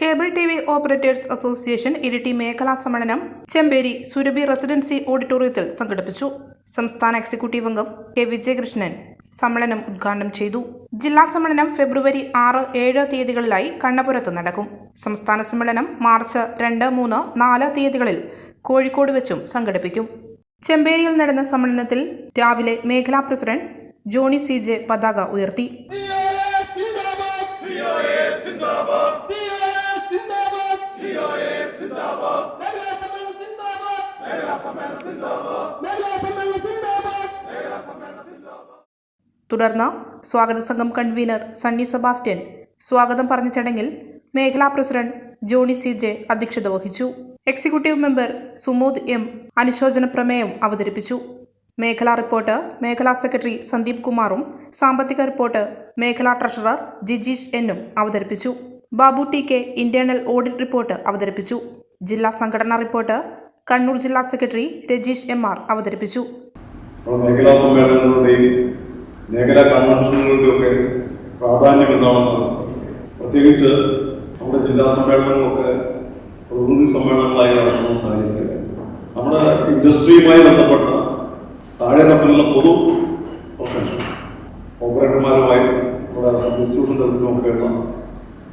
Cable T V operators association Iritty മേഖലാ സമ്മേളനം Chemperi Surabhi residency ഓഡിറ്റോറിയത്തിൽ സംഘടിപ്പിച്ചു. സംസ്ഥാന എക്സിക്യൂട്ടീവ് അംഗം കെ വിജയകൃഷ്ണൻ സമ്മേളനം ഉദ്ഘാടനം ചെയ്തു. ജില്ലാ സമ്മേളനം ഫെബ്രുവരി ആറ് ഏഴ് തീയതികളിലായി കണ്ണപുരത്ത് നടക്കും. സംസ്ഥാന സമ്മേളനം മാർച്ച് രണ്ട് മൂന്ന് നാല് തീയതികളിൽ കോഴിക്കോട് വെച്ചും സംഘടിപ്പിക്കും. ചെമ്പേരിയിൽ നടന്ന സമ്മേളനത്തിൽ രാവിലെ മേഖലാ പ്രസിഡന്റ് ജോണി സി ജെ പതാക ഉയർത്തി. തുടർന്ന് സ്വാഗത സംഘം കൺവീനർ സണ്ണി സെബാസ്റ്റ്യൻ. സ്വാഗതം പറഞ്ഞ ചടങ്ങിൽ മേഖലാ പ്രസിഡന്റ് ജോണി സി ജെ അധ്യക്ഷത വഹിച്ചു. എക്സിക്യൂട്ടീവ് മെമ്പർ സുമോദ് എം അനുശോചന പ്രമേയം അവതരിപ്പിച്ചു. മേഖലാ റിപ്പോർട്ട് മേഖലാ സെക്രട്ടറി സന്ദീപ് കുമാറും സാമ്പത്തിക റിപ്പോർട്ട് മേഖലാ ട്രഷറർ ജിജീഷ് എന്നും അവതരിപ്പിച്ചു. Babu T K internal audit report അവതരിപ്പിച്ചു. ജില്ലാ സംഘടനാ റിപ്പോർട്ട് കണ്ണൂർ ജില്ലാ സെക്രട്ടറി രജീഷ് എം ആർ അവതരിപ്പിച്ചു. മേഖലാ സമ്മേളനങ്ങളുടെയും മേഖലാ കൺവെൻഷനുകളുടെയും ഒക്കെ പ്രാധാന്യം എന്താണെന്ന് പ്രത്യേകിച്ച് നമ്മുടെ ജില്ലാ സമ്മേളനങ്ങളൊക്കെ പ്രതിനിധി സമ്മേളനങ്ങളായി നടക്കുന്ന സാഹചര്യത്തിൽ നമ്മുടെ ഇൻഡസ്ട്രിയുമായി ബന്ധപ്പെട്ട താഴെ തമ്മിലുള്ള പൊതു പ്രശ്നങ്ങൾ ഓപ്പറേറ്റർമാരുമായി നമ്മുടെ ഡിസ്ട്രിബ്യൂഷൻ തലത്തിലുമൊക്കെയുള്ള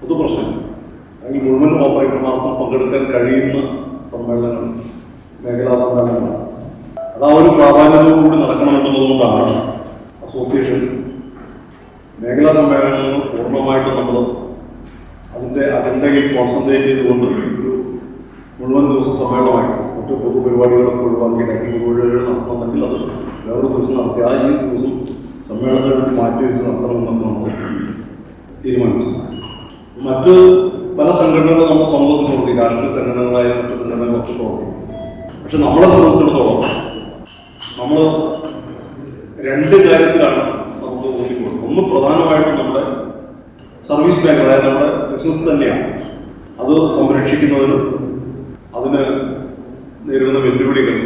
പൊതു പ്രശ്നങ്ങൾ അല്ലെങ്കിൽ മുഴുവൻ ഓപ്പറേറ്റർമാർക്കും പങ്കെടുക്കാൻ കഴിയുന്ന സമ്മേളനങ്ങൾ മേഖലാ സമ്മേളനങ്ങളാണ് അത് ആ ഒരു പ്രാധാന്യത്തോടുകൂടി നടക്കണമെന്നുള്ളതുകൊണ്ടാണ് അസോസിയേഷൻ. മേഖലാ സമ്മേളനങ്ങൾ പൂർണമായിട്ട് നമ്മൾ അതിന്റെ അജണ്ടയിൽ കോൺസെൻട്രേറ്റ് ചെയ്തുകൊണ്ട് ഒരു മുഴുവൻ ദിവസം സമ്മേളനമായിട്ട് മറ്റു പൊതുപരിപാടികളൊക്കെ ഒഴിവാക്കി രണ്ട് പൊതുപരിപാടികൾ നടത്തണമെങ്കിൽ അത് വേറൊരു ദിവസം നടത്തി ആ ഈ ദിവസം സമ്മേളനത്തിന് മാറ്റി വെച്ച് നടത്തണമെന്നൊക്കെ നമ്മൾ തീരുമാനിച്ചു. മറ്റ് പല സംഘടനകളും നമ്മുടെ സമൂഹത്തിൽ പ്രവർത്തിക്കും. രാഷ്ട്രീയ സംഘടനകളായ മറ്റു സംഘടനകളൊക്കെ പ്രവർത്തിക്കും. പക്ഷെ നമ്മളെ സംബന്ധിച്ചിടത്തോളം നമ്മൾ രണ്ട് കാര്യത്തിലാണ് നമുക്ക് ഊന്നിക്കൊടുക്കുന്നത് ഒന്ന് പ്രധാനമായിട്ടും നമ്മുടെ സർവീസ് ബാങ്ക് അതായത് നമ്മുടെ ബിസിനസ് തന്നെയാണ്. അത് സംരക്ഷിക്കുന്നതിനും അതിന് നേരിടുന്ന വെല്ലുവിളികൾ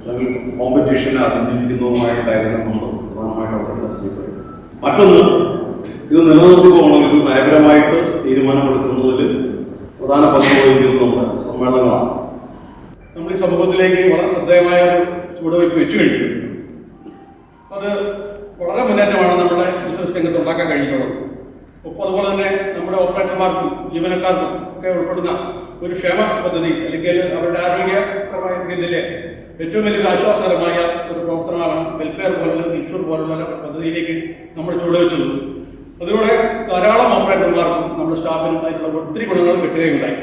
അല്ലെങ്കിൽ കോമ്പറ്റീഷനെ അതിജീവിക്കുന്നതുമായ കാര്യങ്ങൾ നമ്മൾ പ്രധാനമായിട്ട് അവിടെ ചർച്ച മറ്റൊന്ന് ഇത് നിലനിർത്തി പോകണം ഇത് നയപരമായിട്ട് തീരുമാനമെടുക്കുന്നതിൽ പ്രധാന പങ്ക് വഹിക്കുന്നത് നമ്മുടെ സമ്മേളനങ്ങളാണ്. ഈ സമൂഹത്തിലേക്ക് വളരെ ശ്രദ്ധേയമായ ഒരു ചുവടുവയ്പ് വെച്ചു കഴിഞ്ഞു. അത് വളരെ മുന്നേറ്റമാണ് നമ്മുടെ ബിസിനസ് രംഗത്ത് ഉണ്ടാക്കാൻ കഴിഞ്ഞിട്ടുള്ളത്. ഒപ്പം അതുപോലെ തന്നെ നമ്മുടെ ഓപ്പറേറ്റർമാർക്കും ജീവനക്കാർക്കും ഒക്കെ ഉൾപ്പെടുന്ന ഒരു ക്ഷേമ പദ്ധതി അല്ലെങ്കിൽ അവരുടെ ആരോഗ്യപരമായ ഇതിലെ ഏറ്റവും വലിയൊരു ആശ്വാസകരമായ ഒരു പ്രവർത്തനമാണ് വെൽഫെയർ പോലുള്ള ഇൻഷൂർ പോലുള്ള പദ്ധതിയിലേക്ക് നമ്മൾ ചുവടുവെച്ചത്. അതിലൂടെ ധാരാളം ഓപ്പറേറ്റർമാർക്കും നമ്മുടെ സ്റ്റാഫിനും അതിനുള്ള ഒത്തിരി ഗുണങ്ങൾ കിട്ടുകയുണ്ടായി.